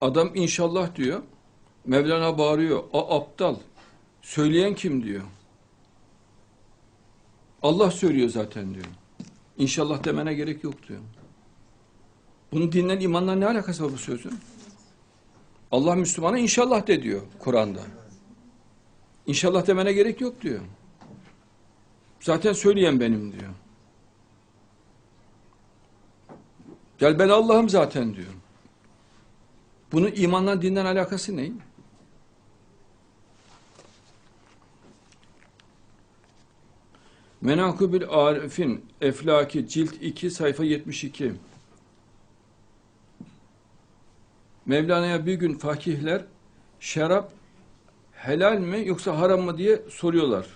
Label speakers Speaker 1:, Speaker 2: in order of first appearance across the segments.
Speaker 1: Adam inşallah diyor. Mevlana bağırıyor. O aptal. Söyleyen kim diyor. Allah söylüyor zaten diyor. İnşallah demene gerek yok diyor. Bunun dinle imanla ne alakası var bu sözün? Allah Müslümana inşallah de diyor Kur'an'da. İnşallah demene gerek yok diyor. Zaten söyleyen benim diyor. Gel ben Allah'ım zaten diyor. Bunun imanla dinden alakası ne? Menakıbül Arif'in Eflaki cilt 2 sayfa 72. Mevlana'ya bir gün fakihler şarap helal mi yoksa haram mı diye soruyorlar.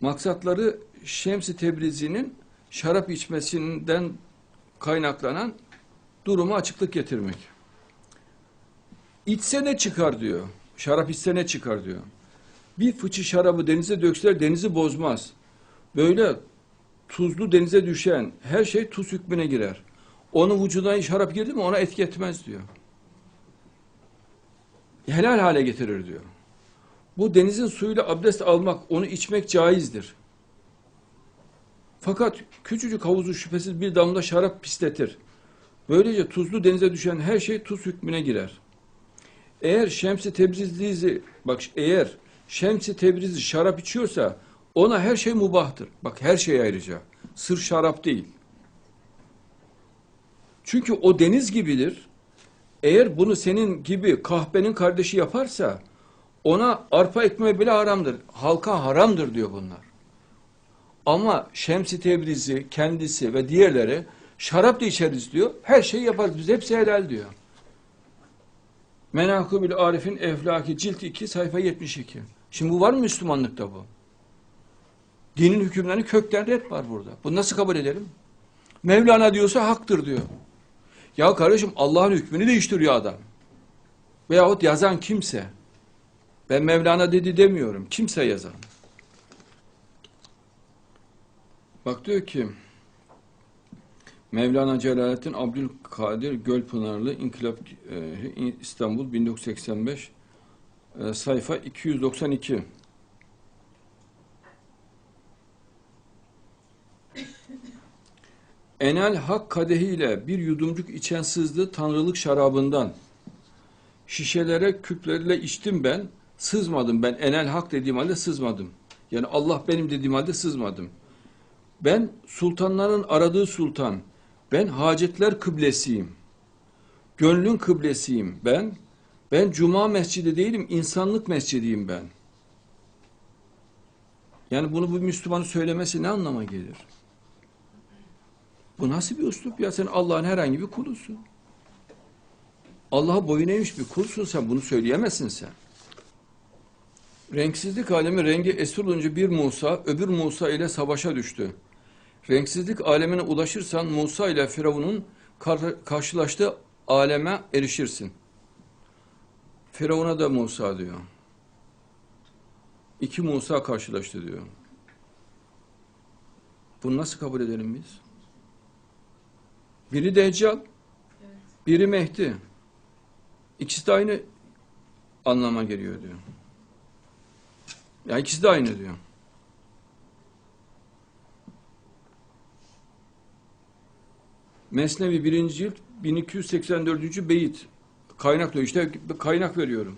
Speaker 1: Maksatları Şems-i Tebrizi'nin şarap içmesinden kaynaklanan duruma açıklık getirmek. İçse ne çıkar diyor. Şarap içse ne çıkar diyor. Bir fıçı şarabı denize dökseler denizi bozmaz. Böyle tuzlu denize düşen her şey tuz hükmüne girer. Onun vücuduna şarap girdi mi ona etki etmez diyor. Helal hale getirir diyor. Bu denizin suyuyla abdest almak, onu içmek caizdir. Fakat küçücük havuzu şüphesiz bir damla şarap pisletir. Böylece tuzlu denize düşen her şey tuz hükmüne girer. Eğer Şems-i Tebrizli bak eğer Şems-i Tebrizi şarap içiyorsa ona her şey mubahtır. Bak her şey ayrıca. Sır şarap değil. Çünkü o deniz gibidir. Eğer bunu senin gibi kahpenin kardeşi yaparsa ona arpa ekmeği bile haramdır. Halka haramdır diyor bunlar. Ama Şems-i Tebrizi kendisi ve diğerleri şarap da içeriz diyor. Her şeyi yaparız biz. Hepsi helal diyor. Menakıbül Arif'in Eflaki cilt 2 sayfa 72. Şimdi bu var mı Müslümanlıkta bu? Dinin hükümlerini kökten red var burada. Bunu nasıl kabul edelim? Mevlana diyorsa haktır diyor. Ya kardeşim Allah'ın hükmünü değiştiriyor adam. Veyahut yazan kimse. Ben Mevlana dedi demiyorum. Kimse yazan. Bak diyor ki Mevlana Celaleddin Abdülkadir Gölpınarlı İnkılap e, İstanbul 1985 e, sayfa 292 Enel hak kadehiyle bir yudumcuk içen sızdı tanrılık şarabından. Şişelere küplerle içtim ben, sızmadım ben. Enel hak dediğim halde sızmadım. Yani Allah benim dediğim halde sızmadım. Ben sultanların aradığı sultan. Ben hacetler kıblesiyim. Gönlün kıblesiyim ben. Ben cuma mescidi değilim, insanlık mescidiyim ben. Yani bunu bu Müslümanın söylemesi ne anlama gelir? Bu nasıl bir üslup ya? Sen Allah'ın herhangi bir kulusun. Allah'a boyun eğmiş bir kulsun sen. Bunu söyleyemezsin sen. Renksizlik alemi rengi esir olunca bir Musa, öbür Musa ile savaşa düştü. Renksizlik alemine ulaşırsan Musa ile Firavun'un kar karşılaştığı aleme erişirsin. Firavun'a da Musa diyor. İki Musa karşılaştı diyor. Bunu nasıl kabul edelim biz? Biri Deccal, biri Mehdi. İkisi de aynı anlama geliyor diyor. Ya ikisi de aynı diyor. Mesnevi 1. cilt 1284. beyit. Kaynakla işte kaynak veriyorum.